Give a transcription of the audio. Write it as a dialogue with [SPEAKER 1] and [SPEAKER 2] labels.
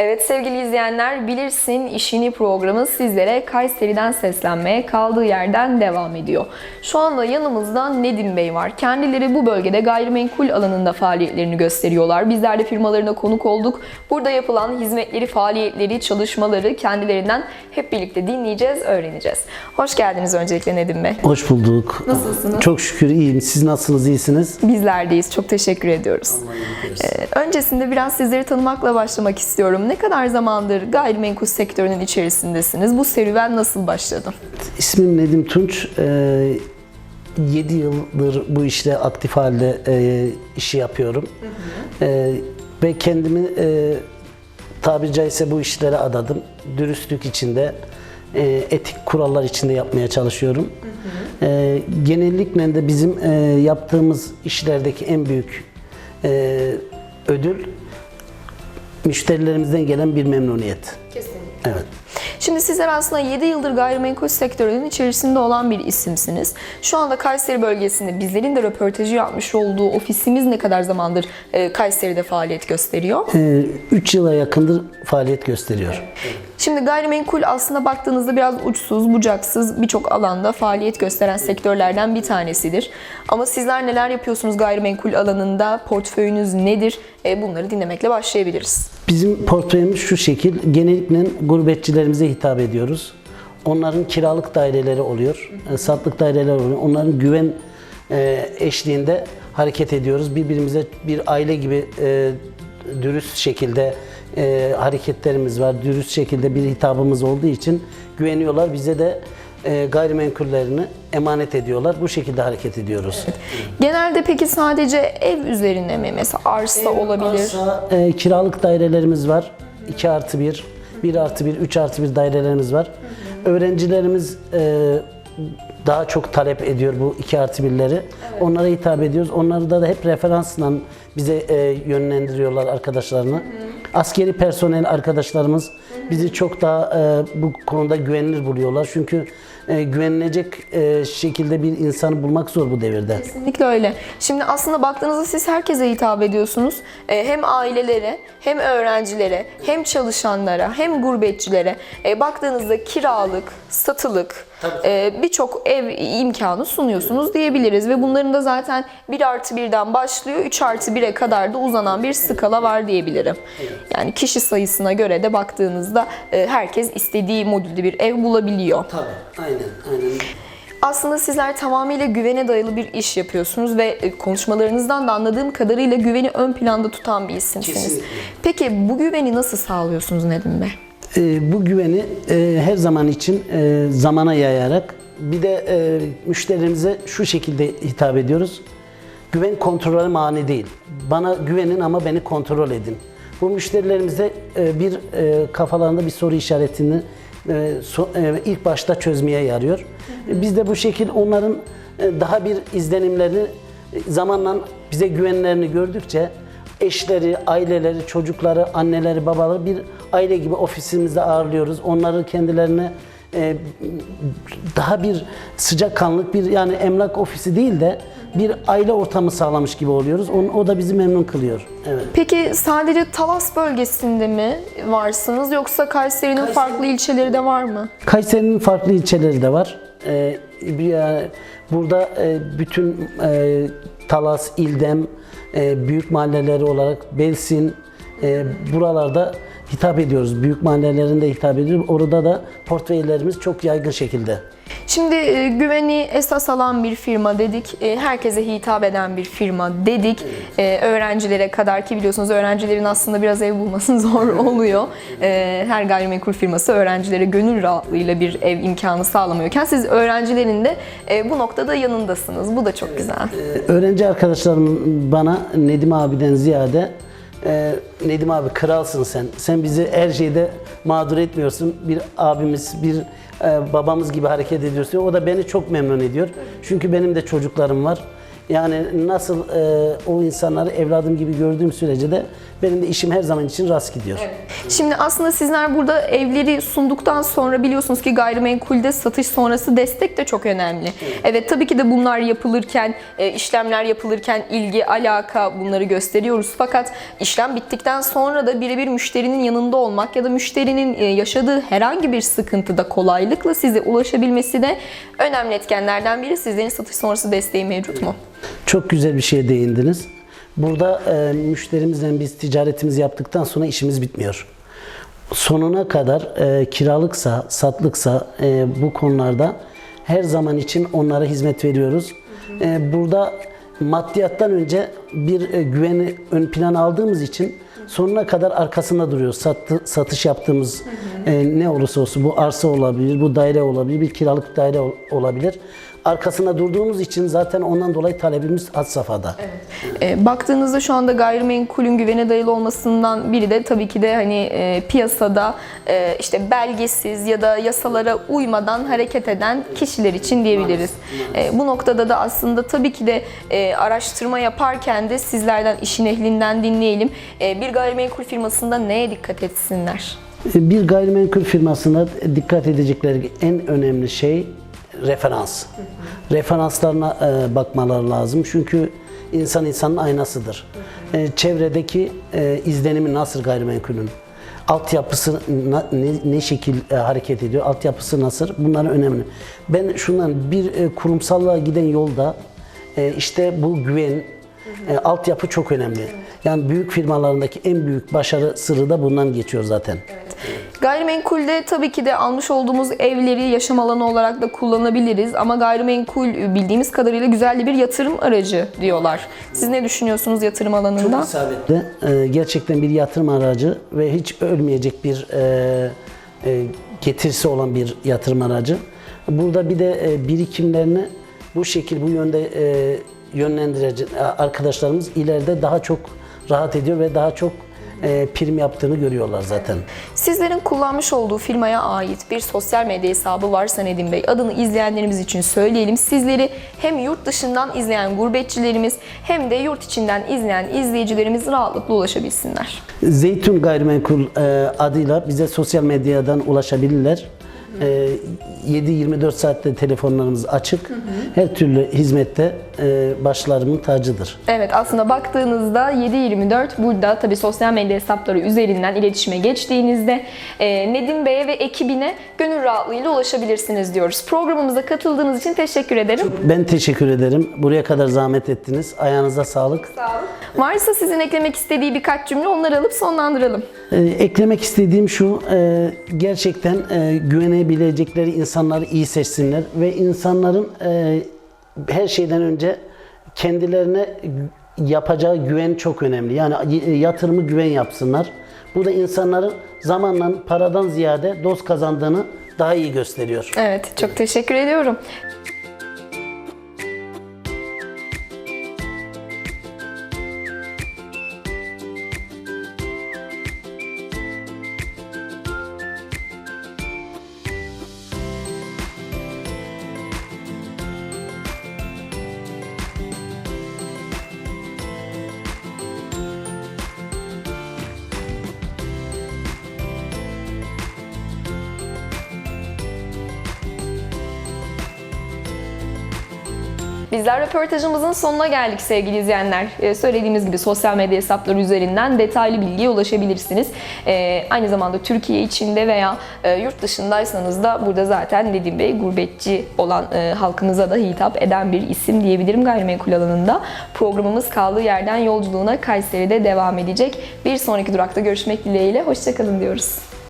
[SPEAKER 1] Evet sevgili izleyenler Bilirsin işini programı sizlere Kayseri'den seslenmeye kaldığı yerden devam ediyor. Şu anda yanımızda Nedim Bey var. Kendileri bu bölgede gayrimenkul alanında faaliyetlerini gösteriyorlar. Bizler de firmalarına konuk olduk. Burada yapılan hizmetleri, faaliyetleri, çalışmaları kendilerinden hep birlikte dinleyeceğiz, öğreneceğiz. Hoş geldiniz öncelikle Nedim Bey.
[SPEAKER 2] Hoş bulduk.
[SPEAKER 1] Nasılsınız?
[SPEAKER 2] Çok şükür iyiyim. Siz nasılsınız? iyisiniz?
[SPEAKER 1] Bizlerdeyiz. Çok teşekkür ediyoruz. Ee, öncesinde biraz sizleri tanımakla başlamak istiyorum. Ne kadar zamandır gayrimenkul sektörünün içerisindesiniz? Bu serüven nasıl başladı?
[SPEAKER 2] İsmim Nedim Tunç. 7 yıldır bu işte aktif halde e, işi yapıyorum. E, ve kendimi e, tabiri caizse bu işlere adadım. Dürüstlük içinde, e, etik kurallar içinde yapmaya çalışıyorum. E, genellikle de bizim e, yaptığımız işlerdeki en büyük e, ödül müşterilerimizden gelen bir memnuniyet.
[SPEAKER 1] Kesinlikle.
[SPEAKER 2] Evet.
[SPEAKER 1] Şimdi sizler aslında 7 yıldır gayrimenkul sektörünün içerisinde olan bir isimsiniz. Şu anda Kayseri bölgesinde bizlerin de röportajı yapmış olduğu ofisimiz ne kadar zamandır e, Kayseri'de faaliyet gösteriyor?
[SPEAKER 2] 3 yıla yakındır faaliyet gösteriyor.
[SPEAKER 1] Şimdi gayrimenkul aslında baktığınızda biraz uçsuz, bucaksız birçok alanda faaliyet gösteren sektörlerden bir tanesidir. Ama sizler neler yapıyorsunuz gayrimenkul alanında? Portföyünüz nedir? E, bunları dinlemekle başlayabiliriz.
[SPEAKER 2] Bizim portföyümüz şu şekil. Genellikle gurbetçilerimize hitap ediyoruz. Onların kiralık daireleri oluyor, e, satlık daireler oluyor. Onların güven e, eşliğinde hareket ediyoruz. Birbirimize bir aile gibi e, dürüst şekilde hareketlerimiz var. Dürüst şekilde bir hitabımız olduğu için güveniyorlar. Bize de e, gayrimenkullerini emanet ediyorlar. Bu şekilde hareket ediyoruz.
[SPEAKER 1] Genelde peki sadece ev üzerine mi? Mesela arsa olabilir.
[SPEAKER 2] Arsa, e, kiralık dairelerimiz var. 2 artı 1, 1 artı 1, 3 artı 1 dairelerimiz var. Öğrencilerimiz e, daha çok talep ediyor bu 2 artı 1'leri. Onlara hitap ediyoruz. Onları da, da hep referansla bize e, yönlendiriyorlar arkadaşlarını. Askeri personel arkadaşlarımız bizi çok daha e, bu konuda güvenilir buluyorlar. Çünkü e, güvenilecek e, şekilde bir insanı bulmak zor bu devirde.
[SPEAKER 1] Kesinlikle öyle. Şimdi aslında baktığınızda siz herkese hitap ediyorsunuz. Ee, Hem ailelere, hem öğrencilere, hem çalışanlara, hem gurbetçilere. Baktığınızda kiralık, satılık, e, birçok ev imkanı sunuyorsunuz diyebiliriz. Ve bunların da zaten 1 artı 1'den başlıyor, 3 artı 1'e kadar da uzanan bir skala var diyebilirim. Yani kişi sayısına göre de baktığınızda e, herkes istediği modülde bir ev bulabiliyor.
[SPEAKER 2] Tabii, aynen, aynen.
[SPEAKER 1] Aslında sizler tamamıyla güvene dayalı bir iş yapıyorsunuz ve e, konuşmalarınızdan da anladığım kadarıyla güveni ön planda tutan bir isimsiniz.
[SPEAKER 2] Kesinlikle.
[SPEAKER 1] Peki bu güveni nasıl sağlıyorsunuz Nedim Bey?
[SPEAKER 2] E, bu güveni e, her zaman için e, zamana yayarak bir de e, müşterilerimize şu şekilde hitap ediyoruz. Güven kontrolü mani değil. Bana güvenin ama beni kontrol edin. Bu müşterilerimize e, bir e, kafalarında bir soru işaretini e, so- e, ilk başta çözmeye yarıyor. Biz de bu şekil onların e, daha bir izlenimlerini e, zamanla bize güvenlerini gördükçe eşleri, aileleri, çocukları, anneleri, babaları bir aile gibi ofisimizde ağırlıyoruz. Onları kendilerine e, daha bir sıcakkanlık bir yani emlak ofisi değil de bir aile ortamı sağlamış gibi oluyoruz. O, o da bizi memnun kılıyor. Evet.
[SPEAKER 1] Peki sadece Talas bölgesinde mi varsınız yoksa Kayseri'nin farklı ilçeleri de var mı?
[SPEAKER 2] Kayseri'nin farklı ilçeleri de var. Ee, bir, yani burada e, bütün e, Talas, İldem, e, büyük mahalleleri olarak Belsin, e, buralarda hitap ediyoruz. Büyük mahallelerinde hitap ediyoruz. Orada da portföylerimiz çok yaygın şekilde.
[SPEAKER 1] Şimdi e, güveni esas alan bir firma dedik. E, herkese hitap eden bir firma dedik. E, öğrencilere kadar ki biliyorsunuz öğrencilerin aslında biraz ev bulması zor oluyor. E, her gayrimenkul firması öğrencilere gönül rahatlığıyla bir ev imkanı sağlamıyorken siz öğrencilerin de bu noktada yanındasınız. Bu da çok güzel.
[SPEAKER 2] Ee, öğrenci arkadaşlarım bana Nedim abiden ziyade e, Nedim abi kralsın sen. Sen bizi her şeyde mağdur etmiyorsun. Bir abimiz, bir e, babamız gibi hareket ediyorsun. O da beni çok memnun ediyor. Çünkü benim de çocuklarım var. Yani nasıl e, o insanları evladım gibi gördüğüm sürece de Benim de işim her zaman için rast gidiyor.
[SPEAKER 1] Şimdi aslında sizler burada evleri sunduktan sonra biliyorsunuz ki gayrimenkulde satış sonrası destek de çok önemli. Evet, tabii ki de bunlar yapılırken, e, işlemler yapılırken ilgi, alaka bunları gösteriyoruz. Fakat işlem bittikten sonra da birebir müşterinin yanında olmak ya da müşterinin e, yaşadığı herhangi bir sıkıntıda kolaylıkla size ulaşabilmesi de önemli etkenlerden biri. Sizlerin satış sonrası desteği mevcut mu?
[SPEAKER 2] Çok güzel bir şeye değindiniz. Burada e, müşterimizle biz ticaretimizi yaptıktan sonra işimiz bitmiyor. Sonuna kadar e, kiralıksa, satlıksa e, bu konularda her zaman için onlara hizmet veriyoruz. E, burada maddiyattan önce bir e, güveni ön plana aldığımız için sonuna kadar arkasında duruyoruz. Sattı, satış yaptığımız e, ne olursa olsun bu arsa olabilir, bu daire olabilir, bir kiralık daire ol- olabilir. Arkasında durduğumuz için zaten ondan dolayı talebimiz had safhada.
[SPEAKER 1] E, baktığınızda şu anda gayrimenkulün güvene dayalı olmasından biri de tabii ki de hani e, piyasada e, işte belgesiz ya da yasalara uymadan hareket eden kişiler için diyebiliriz. E, bu noktada da aslında tabii ki de e, araştırma yaparken de sizlerden işin ehlinden dinleyelim. E, bir gayrimenkul firmasında neye dikkat etsinler?
[SPEAKER 2] Bir gayrimenkul firmasında dikkat edecekleri en önemli şey referans. Referanslarına e, bakmaları lazım. Çünkü insan insanın aynasıdır. E, çevredeki e, izlenimi nasıl gayrimenkulün? Altyapısı na- ne, ne şekil e, hareket ediyor? Altyapısı nasıl? Bunlar önemli. Ben şundan bir e, kurumsallığa giden yolda e, işte bu güven, e, altyapı çok önemli. Yani büyük firmalarındaki en büyük başarı sırrı da bundan geçiyor zaten.
[SPEAKER 1] Gayrimenkulde tabii ki de almış olduğumuz evleri yaşam alanı olarak da kullanabiliriz ama gayrimenkul bildiğimiz kadarıyla güzel bir yatırım aracı diyorlar. Siz ne düşünüyorsunuz yatırım alanında?
[SPEAKER 2] isabetli. Ee, gerçekten bir yatırım aracı ve hiç ölmeyecek bir e, e, getirisi olan bir yatırım aracı. Burada bir de e, birikimlerini bu şekil, bu yönde e, arkadaşlarımız ileride daha çok rahat ediyor ve daha çok e, prim yaptığını görüyorlar zaten.
[SPEAKER 1] Sizlerin kullanmış olduğu firmaya ait bir sosyal medya hesabı varsa Nedim Bey adını izleyenlerimiz için söyleyelim. Sizleri hem yurt dışından izleyen gurbetçilerimiz hem de yurt içinden izleyen izleyicilerimiz rahatlıkla ulaşabilsinler.
[SPEAKER 2] Zeytun Gayrimenkul e, adıyla bize sosyal medyadan ulaşabilirler. E, 7-24 saatte telefonlarımız açık. Her türlü hizmette e, başlarımın tacıdır.
[SPEAKER 1] Evet aslında baktığınızda 7-24 burada tabi sosyal medya hesapları üzerinden iletişime geçtiğinizde e, Nedim Bey'e ve ekibine gönül rahatlığıyla ulaşabilirsiniz diyoruz. Programımıza katıldığınız için teşekkür ederim.
[SPEAKER 2] Ben teşekkür ederim. Buraya kadar zahmet ettiniz. Ayağınıza sağlık.
[SPEAKER 1] Varsa sizin eklemek istediği birkaç cümle onları alıp sonlandıralım.
[SPEAKER 2] Ee, eklemek istediğim şu, e, gerçekten e, güvenebilecekleri insanları iyi seçsinler ve insanların e, her şeyden önce kendilerine yapacağı güven çok önemli. Yani y- yatırımı güven yapsınlar. Bu da insanların zamanla paradan ziyade dost kazandığını daha iyi gösteriyor.
[SPEAKER 1] Evet çok teşekkür ediyorum. Bizler röportajımızın sonuna geldik sevgili izleyenler. Ee, söylediğimiz gibi sosyal medya hesapları üzerinden detaylı bilgiye ulaşabilirsiniz. Ee, aynı zamanda Türkiye içinde veya e, yurt dışındaysanız da burada zaten Nedim Bey gurbetçi olan e, halkımıza da hitap eden bir isim diyebilirim gayrimenkul alanında. Programımız kaldığı yerden yolculuğuna Kayseri'de devam edecek. Bir sonraki durakta görüşmek dileğiyle. Hoşçakalın diyoruz.